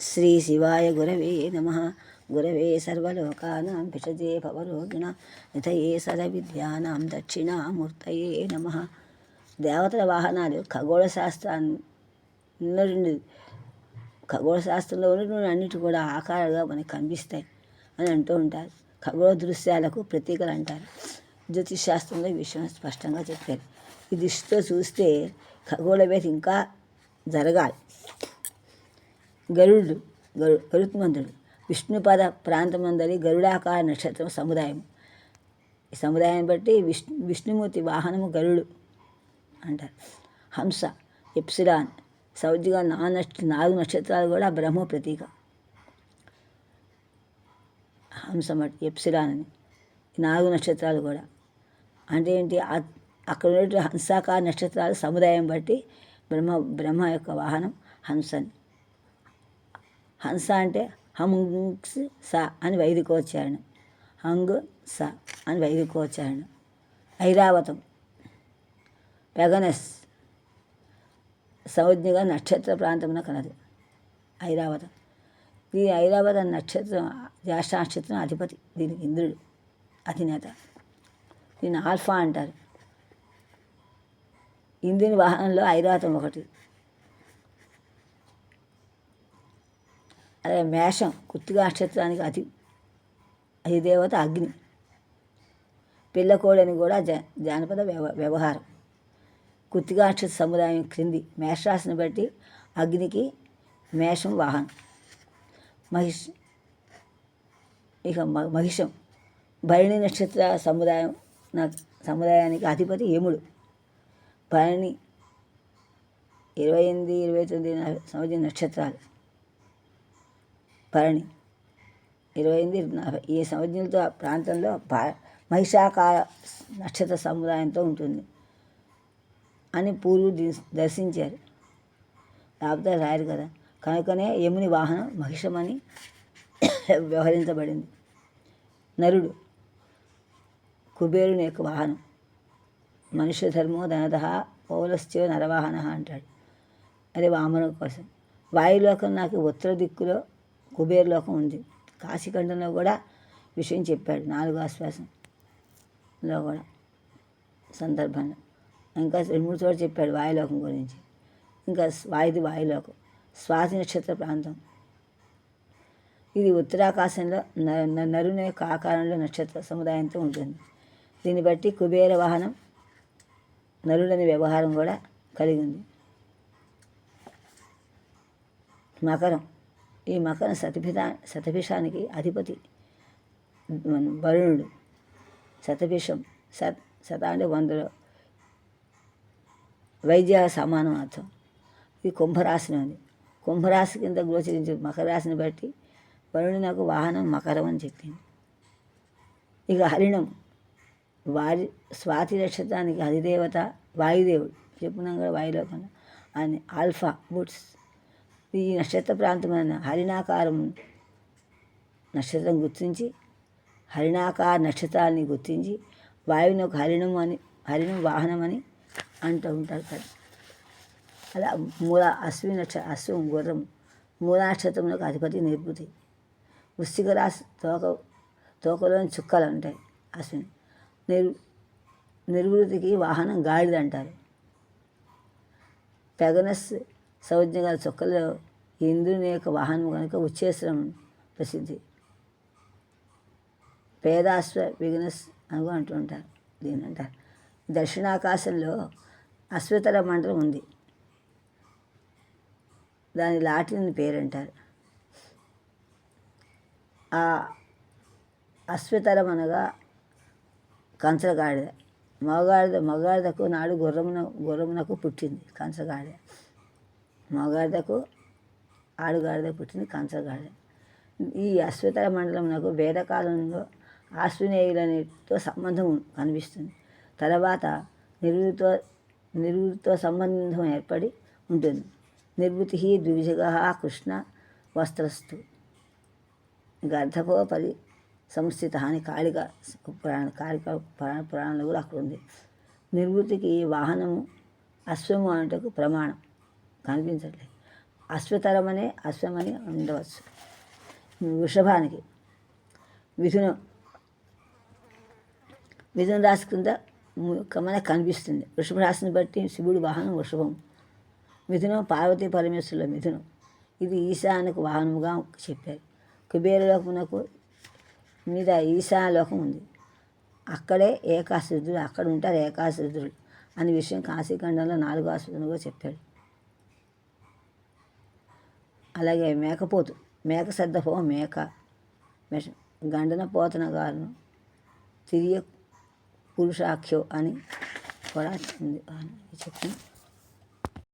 శ్రీ శివాయ గురవే నమ. గురవే సర్వలోకానాం భిషజే భవరోగిణ. నితయే సర్వవిద్యానాం దక్షిణామూర్తయే నమ. దేవతల వాహనాలు ఖగోళ శాస్త్రాన్ని ఖగోళ శాస్త్రంలో ఉన్నటువంటి అన్నిటి కూడా ఆకారాలుగా మనకు కనిపిస్తాయి అని అంటూ ఉంటారు. ఖగోళ దృశ్యాలకు ప్రతీకలు అంటారు. జ్యోతిష్ శాస్త్రంలో ఈ విషయం స్పష్టంగా చెప్పారు. ఈ దృష్టితో చూస్తే ఖగోళ వేద ఇంకా జరగాలి. గరుడు గరు గరుత్మంతుడు. విష్ణుపద ప్రాంతమందలి గరుడాకార నక్షత్రం సముదాయం. ఈ సముదాయం బట్టి విష్ణు విష్ణుమూర్తి వాహనము గరుడు అంటారు. హంస ఎప్సిలాన్ సౌజ్గా నా నక్ష నాలుగు నక్షత్రాలు కూడా బ్రహ్మ ప్రతీక. హంస ఎప్సిలాన్ అని. నాలుగు నక్షత్రాలు కూడా. అంటే ఏంటి? అక్కడ ఉన్నటువంటి హంసాకార నక్షత్రాలు సముదాయం బట్టి బ్రహ్మ బ్రహ్మ యొక్క వాహనం హంసని. హంస అంటే హంగ్స్ స అని వైదికోచ్చారణ హంగ్ స అని వైదికోచ్చారణ ఐరావతం. పెగనస్. సౌజ్ఞగా నక్షత్ర ప్రాంతమున కలదు. ఐరావతం. ఈ ఐరావత నక్షత్రం జ్యేష్ఠ నక్షత్రం అధిపతి. దీనికి ఇంద్రుడు అధినేత. దీన్ని ఆల్ఫా అంటారు. ఇంద్రుని వాహనంలో ఐరావతం ఒకటి. అదే మేషం కుత్తిగా నక్షత్రానికి అతి అధిదేవత అగ్ని. పిల్లకోడని కూడా జ జానపద వ్యవ వ్యవహారం. కుత్తిగా నక్షత్ర సముదాయం క్రింది మేషరాశిని బట్టి అగ్నికి మేషం వాహనం. మహిష్ ఇక మ- మహిషం. భరణి నక్షత్ర సముదాయం నా సముదాయానికి అధిపతి యముడు. భరణి ఇరవై ఎనిమిది ఇరవై తొమ్మిది సంవత్సరం నక్షత్రాలు. భరణి. ఇరవై ఎనిమిది నలభై ఈ సంవత్సరంతో ఆ ప్రాంతంలో మహిషాకార నక్షత్ర సముదాయంతో ఉంటుంది అని పూర్వులు దర్శించారు. లేకపోతే రాయరు కదా. కనుకనే యముని వాహనం మహిషమని వ్యవహరించబడింది. నరుడు కుబేరుని యొక్క వాహనం. మనుష్య ధర్మో ధనద పౌలశ్చో నరవాహన అంటాడు. అది వామనం కోసం. వాయులోకం నాకు ఉత్తర దిక్కులో కుబేరలోకం ఉంది. కాశీఖండంలో కూడా విషయం చెప్పాడు. నాలుగో ఆశ్వాసంలో కూడా సందర్భంలో. ఇంకా రెండు మూడు చోట్ల చెప్పాడు వాయులోకం గురించి. ఇంకా వాయుది వాయులోకం. స్వాతి నక్షత్ర ప్రాంతం. ఇది ఉత్తరాకాశంలో నరుని యొక్క ఆకారంలో నక్షత్ర సముదాయంతో ఉంటుంది. దీన్ని బట్టి కుబేర వాహనం నరుడని వ్యవహారం కూడా కలిగి ఉంది. మకరం. ఈ మకర శతభిష శతభిషానికి అధిపతి వరుణుడు. శతభిషం శత శత అంటే వందలో వైద్య సమానం అర్థం ఇది కుంభరాశిని ఉంది. కుంభరాశి కింద గోచరించి మకర రాశిని బట్టి వరుణుడు నాకు వాహనం మకరం అని చెప్పింది ఇక హరిణం వారి స్వాతి నక్షత్రానికి అధిదేవత వాయుదేవుడు. చెప్పున్నాం కదా వాయులోకం అని ఆల్ఫా బుట్స్ ఈ నక్షత్ర ప్రాంతమైన హరిణాకారం నక్షత్రం గుర్తించి హరిణాకార నక్షత్రాన్ని గుర్తించి వాయువుని ఒక హరిణం అని హరిణం వాహనం అని అంటూ ఉంటారు కదా. అలా మూల అశ్వి నక్ష అశ్వం గుర్రం మూల నక్షత్రంలోకి అధిపతి నిర్భృతి. వృశ్చిక రాశి తోక తోకలోని చుక్కలు ఉంటాయి అశ్విని. నిర్ నిర్వృతికి వాహనం గాడిద అంటారు. పెగనస్ సౌజ్ఞ చుక్కలు ఇంద్రుని యొక్క వాహనం కనుక ఉచ్చేశ్వరం ప్రసిద్ధి. పేదాశ్వ విఘ్నస్ అని కూడా అంటూ ఉంటారు. దీని అంటారు. దక్షిణాకాశంలో అశ్వతర మండలం ఉంది. దాని లాటిన్ పేరు అంటారు. ఆ అశ్వతరం అనగా కంచగాడిద మగాడిద మగాడిదకు నాడు గుర్రమున గుర్రమునకు పుట్టింది కంచగాడిద మగాడిదకు ఆడుగాడిద పుట్టింది కంచగాడిద ఈ అశ్వతర నాకు వేదకాలంలో ఆశ్వినేయులతో సంబంధం కనిపిస్తుంది. తర్వాత నిర్వృతితో నిర్వృతితో సంబంధం ఏర్పడి ఉంటుంది. నిర్వృతి ద్విజగ కృష్ణ వస్త్రస్థు. గర్ధపోపరి సంస్థిత అని కాళిక పురాణ కాళిక పురాణ పురాణంలో కూడా అక్కడ ఉంది. నిర్వృతికి వాహనము అశ్వము అనేటకు ప్రమాణం. కనిపించట్లేదు. అశ్వతరం అనే అశ్వమని ఉండవచ్చు. వృషభానికి మిథునం మిథున రాశి కింద ము- మనకు కనిపిస్తుంది. వృషభ రాశిని బట్టి శివుడు వాహనం వృషభం. మిథునం పార్వతీ పరమేశ్వరుల మిథునం. ఇది ఈశాన్యకు వాహనముగా చెప్పారు. కుబేరలోకమునకు మీద ఈశాన్యలోకం ఉంది. అక్కడే ఏకాశరుద్రుడు అక్కడ ఉంటారు ఏకాశరుద్రుడు అనే విషయం కాశీఖండంలో నాలుగో ఆశ్రమంగా చెప్పాడు. అలాగే మేకపోతు. మేక సద్దపో మేక. మెష గండన పోతన గారును తిరియ పురుషాఖ్యో అని కూడా ఉంది చెప్తాను